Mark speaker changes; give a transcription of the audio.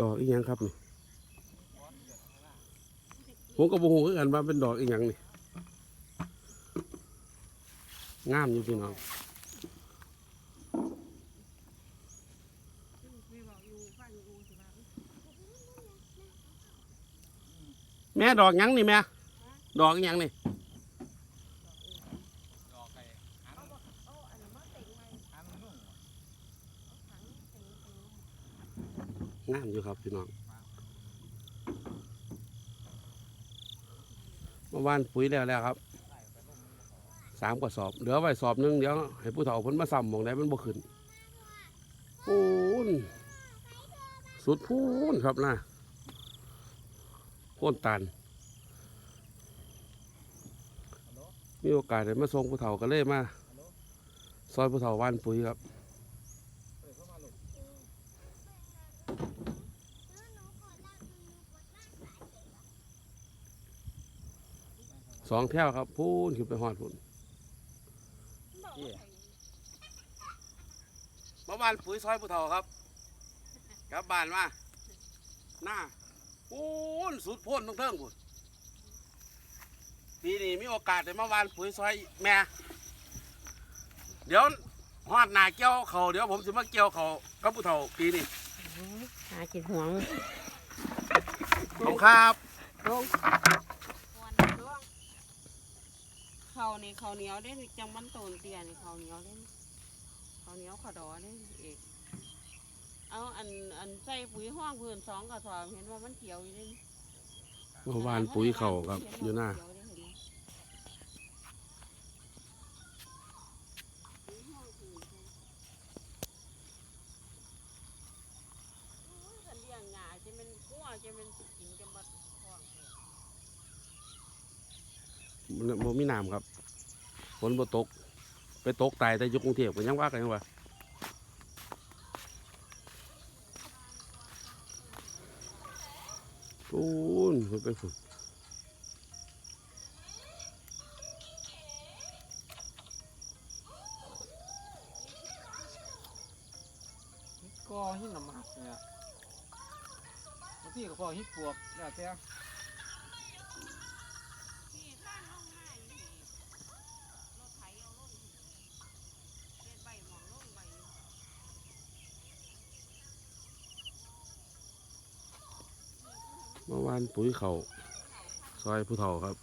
Speaker 1: ดอกอีหยังครับนี่ผมก็บ่ฮู้คือกันว่าเป็นดอกอีหยังนี่งามอยู่พี่น้องแม่ดอกยังนี่แม่ดอกอีหยังนี่
Speaker 2: ดอกไอ้หันหันนุ่ง
Speaker 1: งามอยู่ครับพี่น้องเมื่อวานปุ๋ยแล้วแล้วครับสามกระสอบเหลือไว้สอบหนึงเดี๋ยวให้ผู้เฒ่าพ้นมาซ้ำมองได้มันบ่ขึ้นพูนสุดพูนครับนะโค่นตัน มีโอกาสได้มาส่งผู้เฒ่าก็เลยมา ซอยผู้เฒ่าวานปุ๋ยครับ
Speaker 2: เปิดเข้ามาลูก
Speaker 1: สองแถวครับพูนขึ้นไปหอดพูน
Speaker 2: นี่
Speaker 1: เมื่อวานปุ๋ยซอยผู้เฒ่าครับกลับบ้านมาหน้าพูนสุดพ้นทั้งเทิงพูนปีนี้มีโอกาสได้มาวานปุ๋ยซอยแม่เดี๋ยวหอดหนาเกี่ยวเขาเดี๋ยวผมจะมาเกี่ยวเขากับผู้เฒ่าปีนี้
Speaker 3: หากินห่วง
Speaker 1: ขอบคุณครับ
Speaker 3: ลง เขานี่เขาวเหนียวเด้นจังมันโตนเตียนี่เขาวเหนียวเด้นเขาวเหนียวขาวดอเด้นเอกเอาอันอันใส่ปุ๋ยห้องพื้นสองกระสอบเห็นว่ามันเขียวอยู่เด้น
Speaker 1: เมื่อวานปุ๋ยเขาครับอยู่หน้า
Speaker 3: เขีวเด้เห็นไหมปุ๋ยห้องพื้นโอ้ยคันเลี้ยงหญ้าจะเป็นกลัวจะเป็นกินกันบัดท้องแตก
Speaker 1: มัน บ่มีน้ำครับฝนบ่ตก ไปตกตายแต่ยุกรุงเทพก็ยังว่ากันยังว่าปูนไปฝึก
Speaker 2: ก็หิ้งน้ำมันเนี่ยบางทีก็พอหิ้งปวกแล้วแต่
Speaker 1: เมื่อวานปุ๋ยเขาซอยผู้เฒ่าครับ